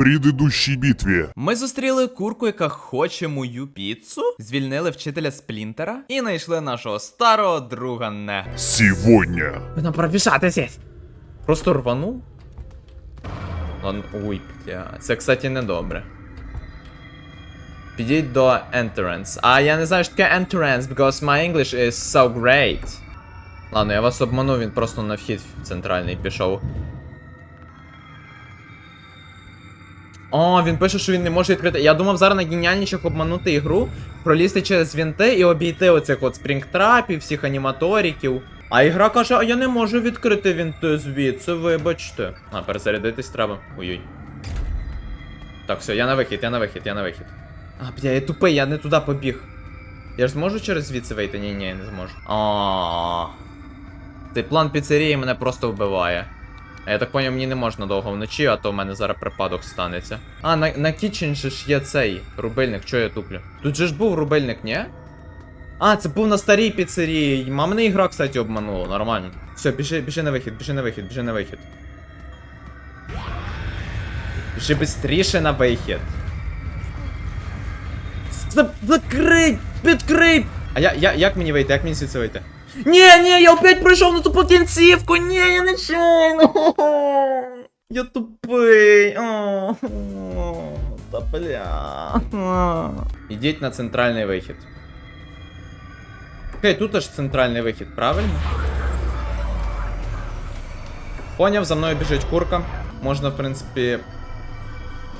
предыдущей битве. Ми зустріли курку, яка хоче мою піцу, звільнили вчителя Сплінтера і знайшли нашого старого друга Не. Сегодня Воно пробіжати здесь. Просто рванув. Ладно, ой, бля. Це, кстати, недобре. Підіть до entrance. А я не знаю, що таке entrance, because my English is so great. Ладно, я вас обманув, він просто на вхід в центральний пішов. О, він пише, що він не може відкрити. Я думав зараз на геніальніших обманути ігру, пролізти через вінти і обійти оцих от спрінгтрапів, всіх аніматориків. А ігра каже, а я не можу відкрити вінти звідси, вибачте. А, перезарядитись треба. Ой-ой. Так, все, я на вихід, я на вихід, я на вихід. А, бля, я тупий, я не туди побіг. Я ж зможу через звідси вийти? Ні, ні, не зможу. А. Цей план піцерії мене просто вбиває. А я так поняв, мені не можна довго вночі, а то в мене зараз припадок станеться. А, на, на Kitchen же ж є цей рубильник, чого я туплю? Тут же ж був рубильник, ні? А, це був на старій піцерії. Ма мене ігра, кстати, обманула, нормально. Все, біжи, біжи на вихід, біжи на вихід, біжи на вихід. Біжи бистріше на вихід. За- Закрий! Відкрий! А я, я, як мені вийти? Як мені звідси вийти? Ні, ні, я опять прийшов на тупу кінцівку! Ні, я не чайно! Я тупий! О, Та бля. Ідіть на центральний вихід. Окей, тут аж центральний вихід, правильно? Поняв, за мною біжить курка. Можна, в принципі.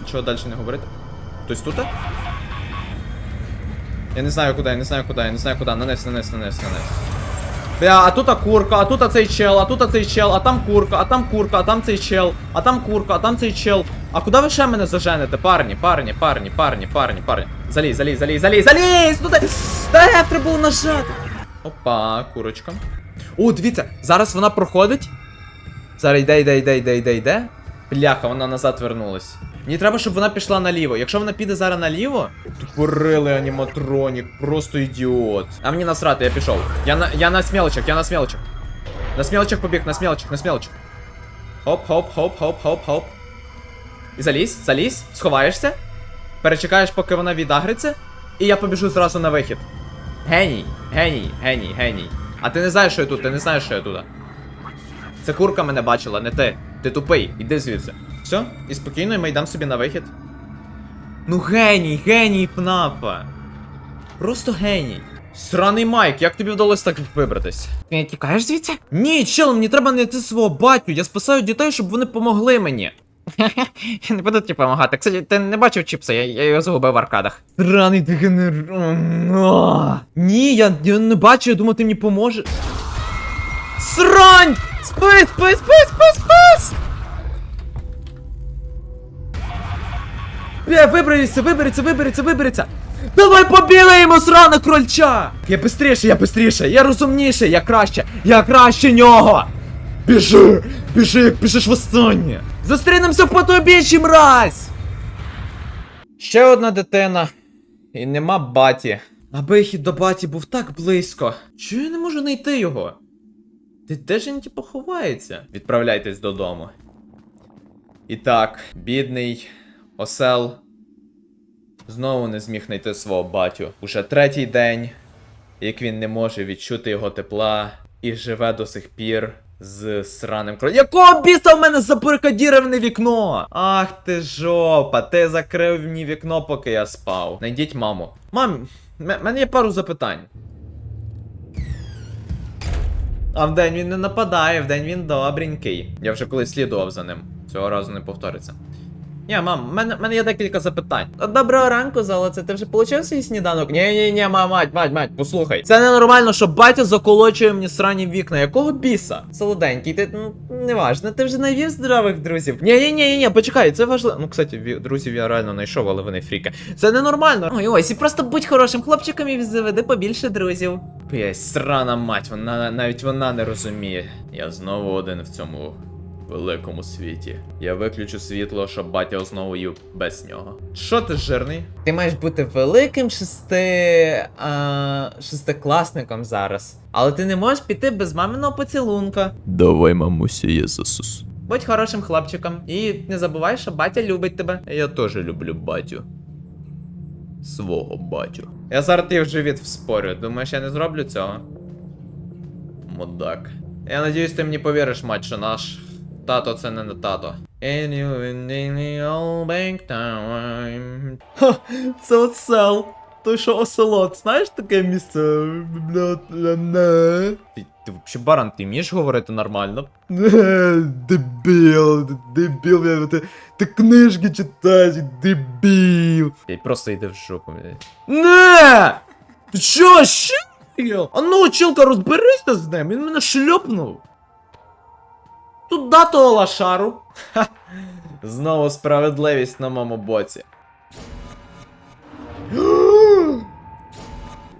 Нічого далі не говорити. Хтось тут? Я не знаю куди, я не знаю куди, я не знаю куди. Нанес, нанес, нанес, нанес. А тут курка, а тут цей чел, а тут цей чел, а там курка, а там курка, а там цей чел, а там курка, а там цей чел. А куди ви ще мене заженете? Парні, парні, парні, парні, парні, парні. Залізь, залізь, залізь, залізь, залізь! Туди! Та я треба було нажати. Опа, курочка. О, дивіться, зараз вона проходить. Зараз йде, йде, йде, йде, йде, йде. Бляха, вона назад вернулась. Мені треба, щоб вона пішла наліво. Якщо вона піде зараз наліво, тупорилий аніматронік, просто ідіот. А мені насрати, я пішов. Я на я на смілочок, я на смілочок. На смілочок побіг, на смілочок, на смілочок. Хоп, хоп, хоп, хоп, хоп, хоп. І залізь, залізь, сховаєшся. Перечекаєш, поки вона відагриться. І я побіжу зразу на вихід. Геній, геній, геній, геній. А ти не знаєш, що я тут, ти не знаєш, що я тут. Це курка мене бачила, не ти. Ти тупий, іди звідси. Все, і спокійно ми йдемо собі на вихід. Ну геній, геній ФНАФа. Просто геній. Сраний Майк, як тобі вдалося так вибратись? Ти тікаєш звідси? Ні, чел, мені треба знайти свого батю. Я спасаю дітей, щоб вони помогли мені. Я не буду тобі допомагати. Кстати, ти не бачив чіпса, я, я його загубив в аркадах. Сраний дегенер. Ні, я, я не бачу, я думав, ти мені поможеш. Срань! Спис, спис, спис, спис, спис! Бля, виберіться, виберіться, виберіться, виберіться! Давай побігаємо, срана крольча! Я бистріше, я бистріше, я розумніше, я краще, я краще нього! Біжи! Біжи, як біжиш востаннє! Зустрінемося в потобічі, мразь! Ще одна дитина. І нема баті. А вихід до баті був так близько. Чого я не можу знайти його? Де, ж він типу ховається? Відправляйтесь додому. І так, бідний осел знову не зміг знайти свого батю. Уже третій день, як він не може відчути його тепла і живе до сих пір з сраним кро. Якого біса в мене забарикадіроване вікно? Ах ти жопа, ти закрив мені вікно, поки я спав. Найдіть маму. Мам, в мене є пару запитань. А вдень він не нападає, вдень він добренький. Я вже колись слідував за ним. Цього разу не повториться. Ні, мам, в мене, мене є декілька запитань. Доброго ранку, золоце, ти вже получив свій сніданок? Ні, ні, ні, мам, мать, мать, мать, послухай. Це ненормально, що батя заколочує мені срані вікна. Якого біса? Солоденький, ти ну, неважно, ти вже навів здорових друзів. Ні, ні, ні, ні, почекай, це важливо. Ну, кстати, ві- друзів я реально знайшов, але вони фріки. Це ненормально. Ой, ось, і просто будь хорошим хлопчиком і заведи побільше друзів. П'ять, срана мать, вона навіть вона не розуміє. Я знову один в цьому великому світі. Я виключу світло, щоб батя знову їв без нього. Що ти жирний? Ти маєш бути великим шести. А, шестикласником зараз. Але ти не можеш піти без маминого поцілунка. Давай, мамуся, я засус. Будь хорошим хлопчиком. І не забувай, що батя любить тебе. Я теж люблю батю. Свого батю. Я зараз ти в живіт вспорю. Думаєш, я не зроблю цього? Мудак. Я надіюсь, ти мені повіриш, мать, що наш тато це не не тато. And you in the old bank time. Ха, це оцел. Той, що оселот, знаєш таке місце? Ти, ти взагалі баран, ти вмієш говорити нормально? Дебіл, дебіл, я, ти, ти книжки читаєш, дебіл. Я просто йди в жопу. блядь. Не! Ти чо, ще? А ну, чилка, розберися з ним, він мене шльопнув. Туда того лошару. Знову справедливість на моєму боці.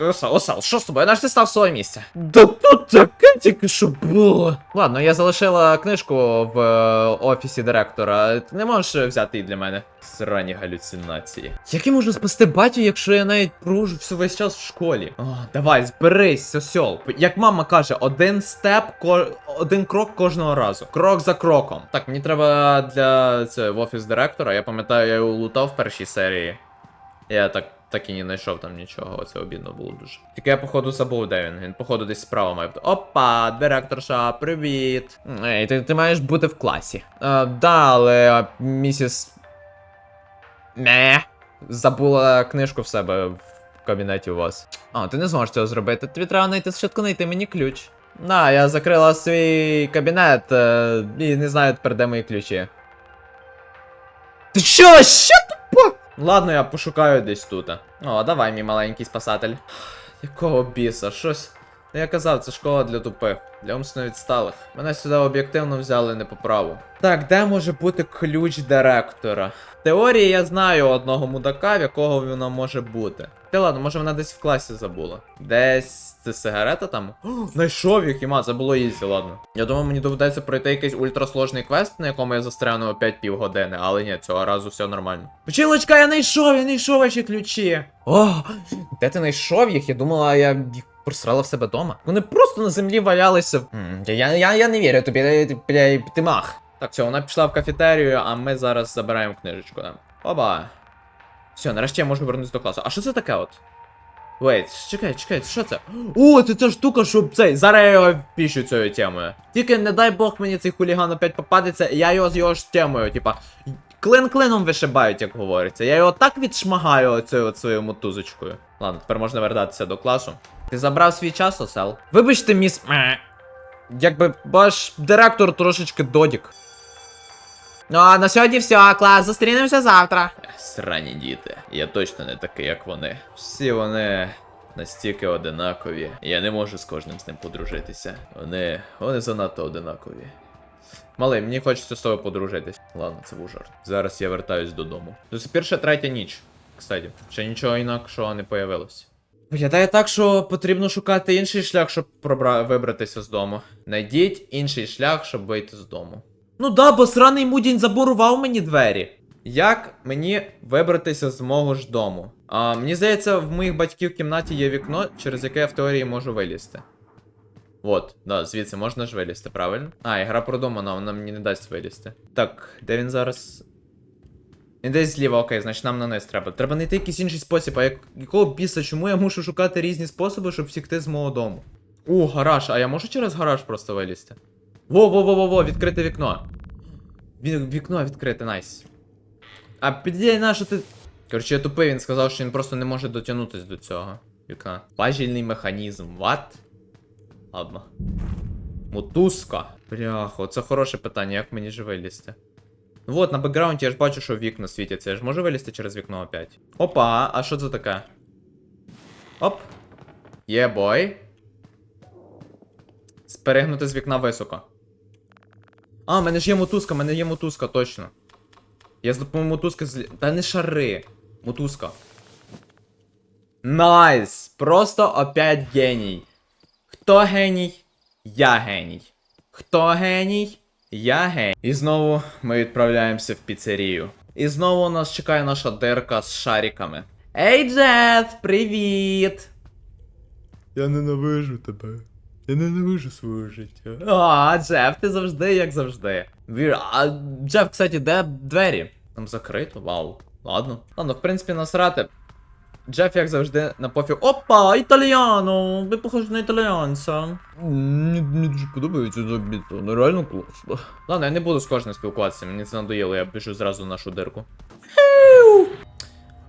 Осал, осал, що з тобою? Наш ти став своє місце. Да тут таке тільки що було. Ладно, я залишила книжку в е, офісі директора. Ти не можеш взяти її для мене. Срані галюцинації. Як я можу спасти батю, якщо я навіть Пружу все весь час в школі. О, давай, зберись, сосьол. Як мама каже, один степ, ко... один крок кожного разу. Крок за кроком. Так, мені треба для це в офіс директора. Я пам'ятаю, я його лутав в першій серії. Я так. Так і не знайшов там нічого, оце обідно було дуже. Тільки я, походу, забув, де він. Він, походу, десь справа має бути. Опа, директорша, привіт. Ей, ти, ти маєш бути в класі. Е, да, але місіс. Не. Забула книжку в себе в кабінеті у вас. А, ти не зможеш цього зробити. Тобі треба знайти спочатку знайти мені ключ. Да, я закрила свій кабінет е, і не знаю тепер, де мої ключі. Ти що, ще тупо? Ладно, я пошукаю десь тут. О, давай, мій маленький спасатель. Якого біса, щось. Я казав, це школа для тупих, для умственно відсталих. Мене сюди об'єктивно взяли не по праву. Так, де може бути ключ директора? В теорії я знаю одного мудака, в якого вона може бути. Та ладно, може вона десь в класі забула. Десь це сигарета там? Знайшов їх, іма, це було ізі, ладно. Я думав, мені доведеться пройти якийсь ультрасложний квест, на якому я застряну опять півгодини, але ні, цього разу все нормально. Вчилочка, я знайшов, я знайшов ваші ключі. О, де ти знайшов їх? Я думала, я їх просрала в себе вдома. Вони просто на землі валялися. М, Я, я, я не вірю тобі, ти, мах. Так, все, вона пішла в кафетерію, а ми зараз забираємо книжечку. Оба. Все, нарешті я можу повернутися до класу. А що це таке от? Вейт, чекай, чекай, що це? О, це ця штука, щоб цей. Зараз я його пішу цією темою. Тільки не дай Бог мені цей хуліган опять попадеться, я його з його ж темою, типа. Клин клином вишибають, як говориться. Я його так відшмагаю оцею от своєю мотузочкою. Ладно, тепер можна вертатися до класу. Ти забрав свій час, осел? Вибачте, міс. Якби ваш директор трошечки додік. Ну а на сьогодні все, клас, зустрінемося завтра. Срані діти. Я точно не такий, як вони. Всі вони настільки одинакові. Я не можу з кожним з ним подружитися. Вони. вони занадто одинакові. Малий, мені хочеться з тобою подружитись. Ладно, це був жарт. Зараз я вертаюсь додому. Це перша третя ніч. Кстати, ще нічого інакшого не появилось. Виглядає так, що потрібно шукати інший шлях, щоб пробра... вибратися з дому. Найдіть інший шлях, щоб вийти з дому. Ну да, бо сраний мудінь забурував мені двері. Як мені вибратися з мого ж дому? А, мені здається, в моїх батьків в кімнаті є вікно, через яке я в теорії можу вилізти. От, да, звідси можна ж вилізти, правильно? А, ігра продумана, вона мені не дасть вилізти. Так, де він зараз? Він десь зліва, окей, значить нам на низ треба. Треба знайти якийсь інший спосіб, а як... якого біса, чому я мушу шукати різні способи, щоб втікти з мого дому? О, гараж, а я можу через гараж просто вилізти? Во-во-во-во-во, відкрите вікно. Ві- вікно відкрите, найс. А підійди на що ти. Коротше, я тупий, він сказав, що він просто не може дотягнутися до цього вікна. Важільний механізм, ват? Ладно. Мотузка. Бляхо, це хороше питання, як мені же вилізти? Ну от, на бекграунді я ж бачу, що вікна світяться. Я ж можу вилізти через вікно опять. Опа, а що це таке? Оп. Є бой. Сперегнути з вікна високо. А, в мене ж є мотузка, в мене є мотузка, точно. Я з допомогою мотузки злі... Та не шари. Мотузка. Найс! Просто опять геній. Хто геній? Я геній. Хто геній? Я геній. І знову ми відправляємося в піцерію. І знову нас чекає наша дирка з шариками. Ей, Джет, привіт! Я ненавижу тебе. Я ненавижу своє життя. А, Джеф, ти завжди, як завжди. Вір, а Джеф, кстати, де двері? Там закрито, вау. Ладно. Ладно, в принципі, насрати. Джеф, як завжди, на пофіг. Опа, італіано! Ви похожі на італіанця. Мені, мені дуже подобається забіто, ну реально класно. Ладно, я не буду з кожним спілкуватися, мені це надоїло, я біжу зразу в нашу дирку.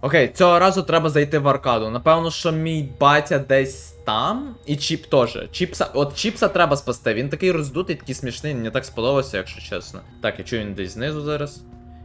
Окей, цього разу треба зайти в аркаду. Напевно, що мій батя десь там. І Чіп теж. Чіпса, от Чіпса треба спасти. Він такий роздутий, такий смішний, мені так сподобався, якщо чесно. Так, я чую він десь знизу зараз.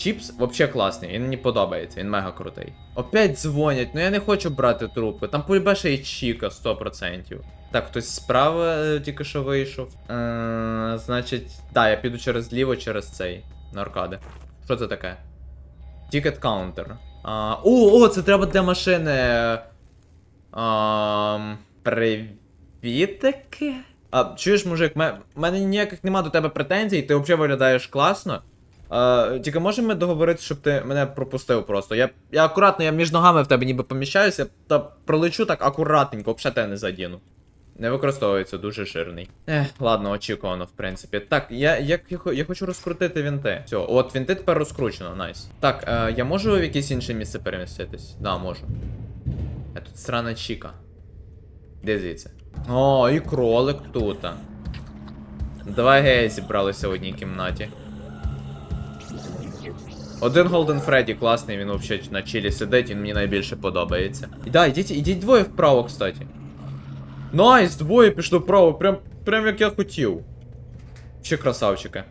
Чіпс взагалі класний, він мені подобається, він мега крутий. Опять дзвонять, ну я не хочу брати трубку. Там полюбе ще і Чіка 100%. Так, хтось справа е, тільки що вийшов. Е, значить, да, я піду через ліво, через цей. На аркади. Що це таке? Counter. А, о, о, це треба для машини. А, привітики? А, чуєш, мужик, в мене ніяких нема до тебе претензій, ти взагалі виглядаєш класно. А, тільки можемо ми договоритися, щоб ти мене пропустив просто. Я, я акуратно, я між ногами в тебе ніби поміщаюся, та пролечу так акуратненько, взагалі тебе не задіну. Не використовується дуже жирний. Ех, ладно, очікувано, в принципі. Так, я, я, я, я хочу розкрутити вінти. Все, от вінти тепер розкручено, найс. Так, е, я можу в якесь інше місце переміститись? Да, можу. А тут срана Чіка. Де звідси? О, і кролик тут. Давай геї зібралися в одній кімнаті. Один Голден Фредді класний, він взагалі на чилі сидить, він мені найбільше подобається. І да, ідіть, ідіть двоє вправо, кстати. Найс, двоє пішло вправо, прям, прям як я хотів. Ще красавчики.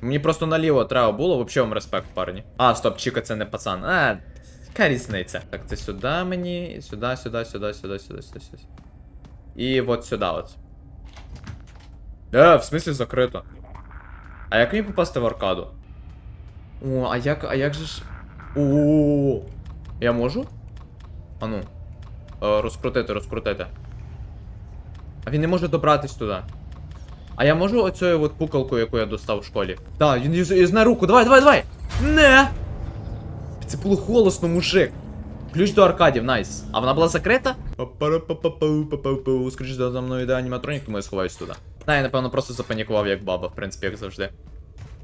Мені просто наліво треба було, вообще вам респект, парні. А, стоп, Чіка це не пацан. А, яка різниця? Так, це сюди мені, сюди, сюди, сюди, сюди, сюди, сюди, сюди. І от сюди от. Е, в смислі закрито. А як мені попасти в аркаду? О, а як, а як же ж. О, я можу? А ну. Е, розкрутити, розкрутити. А він не може добратись туди. А я можу оцею от пукалку, яку я достав в школі? Так, він юз- руку, давай, давай, давай! Не! Це було голосно, мужик. Ключ до аркадів, найс. А вона була закрита? Па-па-па-пау-пау-пау. За мною йде аніматронік, тому я сховаюсь туди. Та, я напевно просто запанікував як баба, в принципі, як завжди.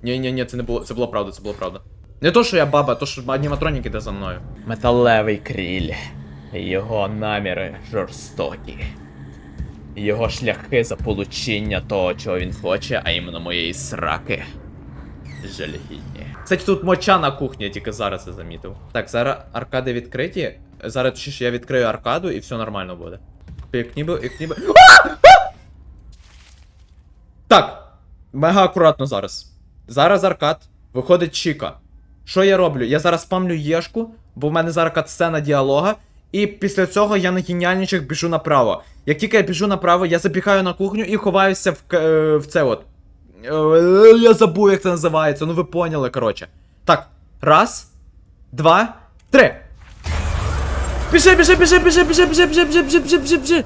Ні, ні, ні, це не було. Це була правда, це була правда. Не то, що я баба, а то, що аніматронік іде за мною. Металевий кріль. Його наміри жорстокі. Його шляхи заполучення того, чого він хоче, а іменно моєї сраки. Жалюгідні. Кстати, тут моча на кухні, я тільки зараз це замітив. Так, зараз аркади відкриті. Зараз точніше я відкрию аркаду і все нормально буде. Як ніби, як ніби. Так. Мега акуратно зараз. Зараз аркад. Виходить Чіка. Що я роблю? Я зараз спамлю Єшку, бо в мене зараз катсцена діалога. І після цього я на геніальничах біжу направо. Як тільки я біжу направо, я забігаю на кухню і ховаюся в, е, в це от. Е, Я забув, як це називається, ну ви поняли, коротше. Так, раз, два, три. Біжи, біжи, біжи, біжи, біжи, біжи, біжи, біжи, біжи, біжи, біжи.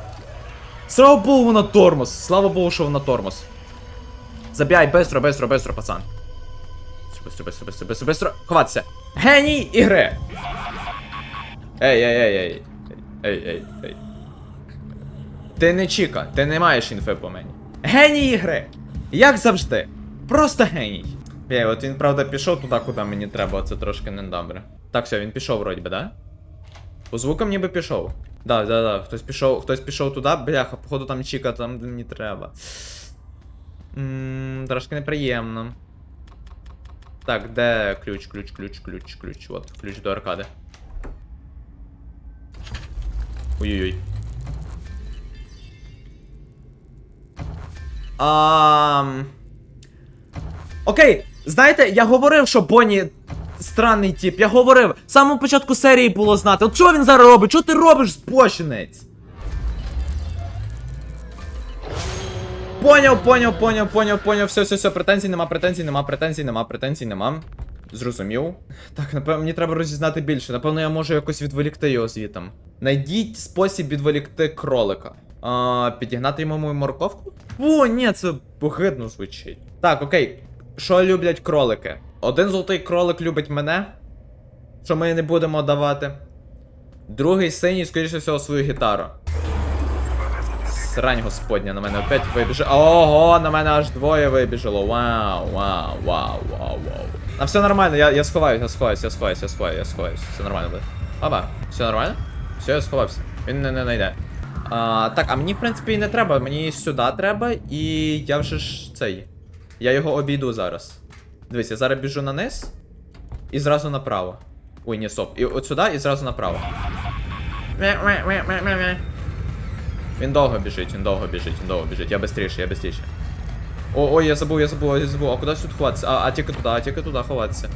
Слава Богу, вона тормоз. Слава Богу, що вона тормоз. Забігай, бистро, бистро, бистро, пацан. Бистро, бистро, бистро, бистро, бистро. Ховатися. Геній ігри. Ей, ей, ей, ей. Ей, ей, ей. Ти не Чіка, ти не маєш інфи по мені. Геній ігри! Як завжди. Просто геній. Бля, от він, правда, пішов туди, куди мені треба, це трошки недобре. Так, все, він пішов вроді би, да? По звукам ніби пішов. Да, да, да. Хтось пішов, хтось пішов туди, бляха, походу там Чіка, там де мені треба. Ммм, трошки неприємно. Так, де ключ, ключ, ключ, ключ, ключ. От, ключ до аркади. Ой-ой-ой. Ам... Окей, знаєте, я говорив, що Бонні странний тип. Я говорив. З самого початку серії було знати. От що він зараз робить? Що ти робиш, збочинець? Поняв, поняв, поняв, поняв, поняв. Все, все, все, претензій нема, претензій нема, претензій нема, претензій нема. Зрозумів. Так, напевно, мені треба розізнати більше. Напевно, я можу якось відволікти його звітом. Найдіть спосіб відволікти кролика. А, підігнати йому мою морковку? О, ні, це погидно звучить. Так, окей. Що люблять кролики? Один золотий кролик любить мене. Що ми не будемо давати. Другий синій, скоріше всього, свою гітару. Срань господня на мене опять вибіже. Ого, на мене аж двоє вибіжило. Вау, вау, вау, вау, вау. А все нормально, я, я сховаюсь, я сховаюсь, я сховаюсь, я сховаюсь, я сховаюсь. Все нормально буде. Оба, все нормально? Все, я сховався. Він не, не найде. А, так, а мені, в принципі, і не треба. Мені сюди треба, і я вже ж цей. Я його обійду зараз. Дивись, я зараз біжу на низ і зразу направо. Ой, ні, стоп. І от сюди і зразу направо. Він довго біжить, він довго біжить, він довго біжить. Я быстріше, я быстріше. О, ой, я забув, я забув, я забув. А куди сюди ховатися? А, а тільки туди, а тільки туди ховатися.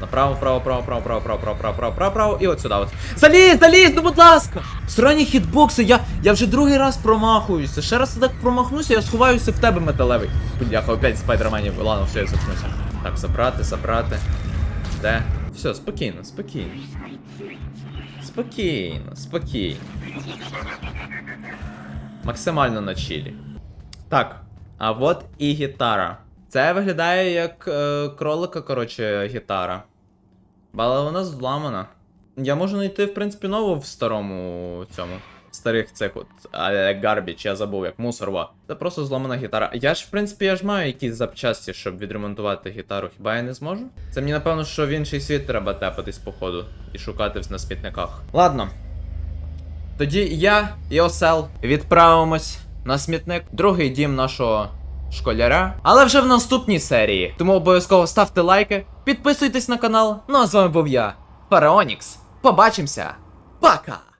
Направо, право, право, право, право, право, право, право, право, право, право, і от сюди от. Залізь, залізь, ну будь ласка! Срані хітбокси, я, я вже другий раз промахуюся. Ще раз так промахнуся, я сховаюся в тебе металевий. Бляха, опять спайдерменів. Ладно, все, я заткнуся. Так, забрати, забрати. Де? Все, спокійно, спокійно. Спокійно, спокійно. Максимально на чилі. Так, а от і гітара. Це виглядає як е, кролика, коротше, гітара. Але вона зламана. Я можу знайти, в принципі, нову в старому цьому. Старих цих от гарбіч, я забув, як мусорва. Це просто зламана гітара. Я ж, в принципі, я ж маю якісь запчасті, щоб відремонтувати гітару. Хіба я не зможу? Це мені, напевно, що в інший світ треба тепатись, походу, і шукати на смітниках. Ладно. Тоді я і осел відправимось на смітник, другий дім нашого школяра, але вже в наступній серії. Тому обов'язково ставте лайки, підписуйтесь на канал. Ну а з вами був я, Фараонікс. Побачимося. Пока!